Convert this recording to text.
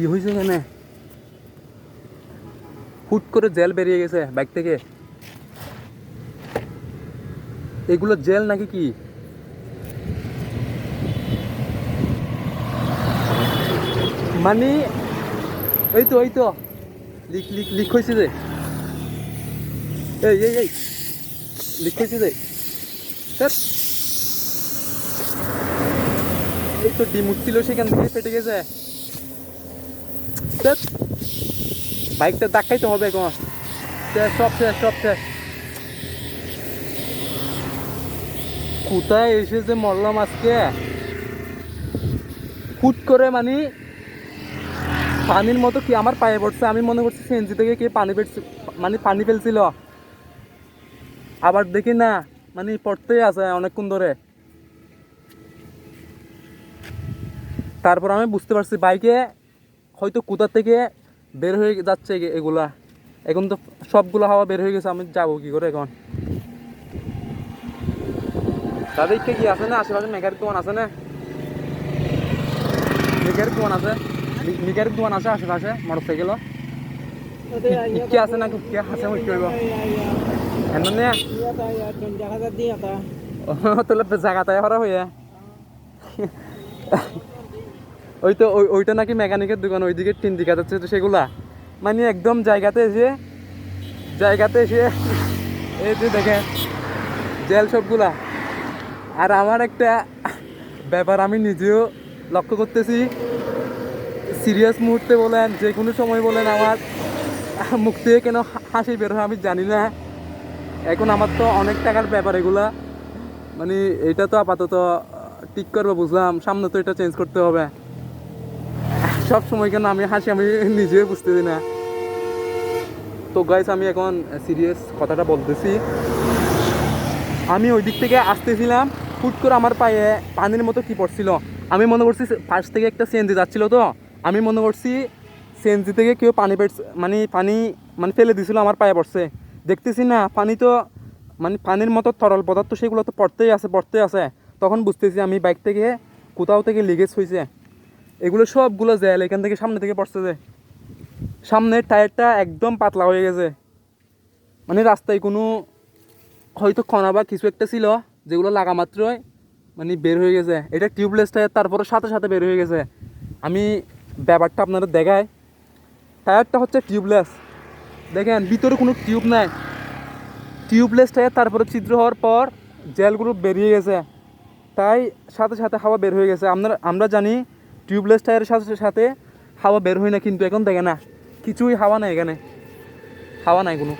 কি হয়েছে এখানে হুট করে জেল বেরিয়ে গেছে বাইক থেকে। এগুলো জেল নাকি কি? মানে এই তো এই তো। লিক লিক লিক হয়েছে যে। এই এই এই। লিক হয়েছে যে। ধ্যাৎ। এই তো ডিম উঠছিল সেখান থেকে, ফেটে গেছে। বাইকটা ধাক্কাইতে হবে এখন। সব শেষ সব শেষ। কোথায় এসে যে মরলাম আজকে? হুট করে মানে পানির মতো কি আমার পায়ে পড়ছে? আমি মনে করছি সিএনজি থেকে কে পানি পেটছে মানে পানি ফেলছিল। আবার দেখি না মানে পড়তেই আছে অনেকক্ষণ ধরে। তারপর আমি বুঝতে পারছি বাইকে হয়তো কোথা থেকে বের হয়ে যাচ্ছে এগুলা। এখন তো সবগুলো হাওয়া বের হয়ে গেছে আমি যাব কি করে এখন? তাদেরকে কি আছে না? আশেপাশে মেঘার দোকান আছে না? মেঘের দোকান আছে? মেঘের দোকান আছে আশেপাশে মোটর সাইকেল কি আছে না। কি আছে মই কইব এমন তাহলে জায়গাটায় হরা হইয়া। ওই তো ওই ওইটা নাকি মেকানিকের দোকান, ওইদিকে তিন দিকে যাচ্ছে তো সেগুলা। মানে একদম জায়গাতে এসে জায়গাতে এসে, এই যে দেখে জেল সবগুলা। আর আমার একটা ব্যাপার আমি নিজেও লক্ষ্য করতেছি। সিরিয়াস মুহূর্তে বলেন যে কোনো সময় বলেন, আমার মুখ থেকে কেন হাসি বের হয় আমি জানি না। এখন আমার তো অনেক টাকার ব্যাপার এগুলা। মানে এটা তো আপাতত ঠিক করব, বুঝলাম। সামনে তো এটা চেঞ্জ করতে হবে। সব সময় কেন আমি হাসি আমি নিজেও বুঝতেছি না। তো গাইস আমি এখন সিরিয়াস কথাটা বলতেছি। আমি ওই দিক থেকে আসতেছিলাম ফুট করে আমার পায়ে পানির মতো কি পড়ছিল। আমি মনে করছি পাশ থেকে একটা সিএনজি যাচ্ছিল তো। আমি মনে করছি সিএনজি থেকে কেউ পানি পেট মানে পানি মানে ফেলে দিছিল, আমার পায়ে পড়ছে। দেখতেছি না, পানি তো মানে পানির মতো তরল পদার্থ, সেগুলো তো পড়তেই আছে পড়তেই আছে। তখন বুঝতেছি আমি বাইক থেকে কোথাও থেকে লিগেজ হয়েছে এগুলো সবগুলো জেল এখান থেকে সামনে থেকে পড়ছে যে সামনের টায়ারটা একদম পাতলা হয়ে গেছে। মানে রাস্তায় কোনো হয়তো কণা বা কিছু একটা ছিল, যেগুলো লাগা মাত্রই মানে বের হয়ে গেছে। এটা টিউবলেস টায়ার তারপরে সাথে সাথে বের হয়ে গেছে। আমি ব্যাপারটা আপনাদের দেখাই। টায়ারটা হচ্ছে টিউবলেস দেখেন, ভিতরে কোনো টিউব নাই। টিউবলেস টায়ার, তারপরে ছিদ্র হওয়ার পর জেলগুলো বেরিয়ে গেছে। তাই সাথে সাথে হাওয়া বের হয়ে গেছে। আমরা আমরা জানি টিউবলেস টায়ারের সাথে সাথে হাওয়া বের হয় না কিন্তু এখন দেখে না, কিছুই হাওয়া নাই এখানে। হাওয়া নাই কোনো।